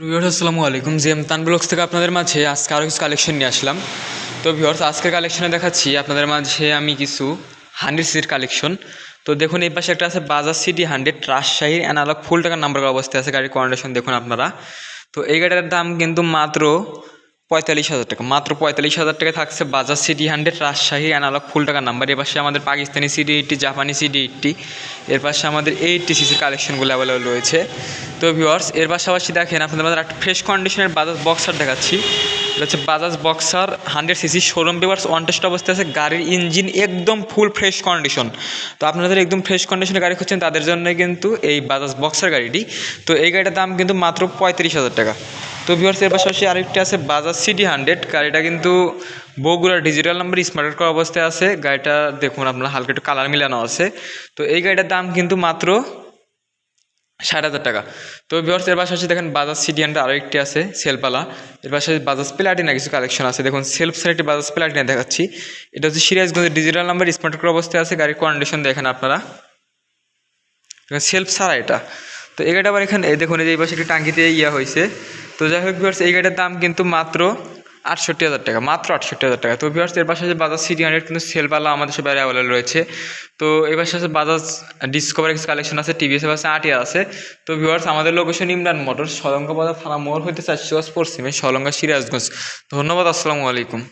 Viewers আসসালামু আলাইকুম। GM তান ব্লগস থেকে আপনাদের মাঝে আজকে আরও কিছু কালেকশন নিয়ে আসলাম। তো ভিউয়ার্স আজকের কালেকশনে দেখাচ্ছি আপনাদের মাঝে আমি কিছু হান্ড্রেড সিটির কালেকশন তো দেখুন, এই পাশে একটা আছে বাজাজ সিটি হান্ড্রেড রাজশাহীর অ্যানালগ ফুল টাকার নাম্বার অবস্থায় আছে গাড়ির কন্ডিশন দেখুন আপনারা। তো এই গাড়িটার দাম কিন্তু মাত্র পঁয়তাল্লিশ হাজার টাকা। মাত্র পঁয়তাল্লিশ হাজার টাকা থাকছে Bajaj city hundred Rajshahi analog full টাকার নাম্বার এর পাশে আমাদের পাকিস্তানি সিডি এইটটি জাপানি সিডি এইটটি এর পাশে আমাদের এইটটি সিসির কালেকশনগুলো অ্যাভেলেবল রয়েছে। তো ভিউয়ার্স এর পাশাপাশি দেখেন, আপনাদের মাঝে একটা ফ্রেশ কন্ডিশনের বাজাজ বক্সার দেখাচ্ছি। এটা হচ্ছে Bajaj boxer hundred CC showroom papers on test অবস্থায় আছে। গাড়ির ইঞ্জিন একদম ফুল ফ্রেশ কন্ডিশন তো আপনাদের একদম ফ্রেশ কন্ডিশনের গাড়ি খুঁজছেন, তাদের জন্য কিন্তু এই বাজাজ বক্সার গাড়িটি। তো এই গাড়িটার দাম কিন্তু মাত্র পঁয়ত্রিশ হাজার টাকা। তো ভিউয়ার্স এর পাশাপাশি আরেকটি আছে বাজাজ সিটি হান্ড্রেড গাড়িটা কিন্তু বগুড়ার ডিজিটাল নাম্বার স্মার্ট করা অবস্থায় আছে। গাড়িটা দেখুন, আপনার হালকা একটু কালার মিলানো আছে। তো এই গাড়িটার দাম কিন্তু মাত্র ষাট হাজার টাকা। তো ভিউয়ার্স এর পাশাপাশি দেখেন বাজাজ হান্ড্রেড আরও একটি আছে সেলপালা এর পাশাপাশি বাজাজ প্লাটিনা কিছু কালেকশন আছে। দেখুন সেলফ সাইডে বাজাজ প্লাটিনা দেখাচ্ছি। এটা হচ্ছে সিরিয়াসগঞ্জের ডিজিটাল নাম্বার স্মার্ট করা অবস্থায় আছে। গাড়ির কন্ডিশন দেখেন আপনারা। সেলফ ছাড়া এটা। তো এই গাড়িটা আবার এখানে দেখুন এই পাশে একটি টাঙ্কিতে ইয়া হয়েছে। তো যাই হোক ভিউয়ার্স এই গাড়িটার দাম কিন্তু মাত্র আটষট্টি হাজার টাকা, মাত্র আটষট্টি হাজার টাকা। তো ভিউয়ার্স এর পাশে আছে বাজাজ সিটি হান্ড্রেড কিন্তু সেলবালা আমাদের সব অ্যাভেলেবল রয়েছে। তো এর পাশে আছে বাজাজ ডিসকভার এক্স কালেকশন আছে টিভিএস এর পাশে আটিয়া আছে। তো ভিউয়ার্স আমাদের লোকেশন ইমরান মোটর সলঙ্গা বাজার থানা মোড় হইতে চারশো পশ্চিমে সলঙ্গা সিরাজগঞ্জ। ধন্যবাদ, আসসালামু আলাইকুম।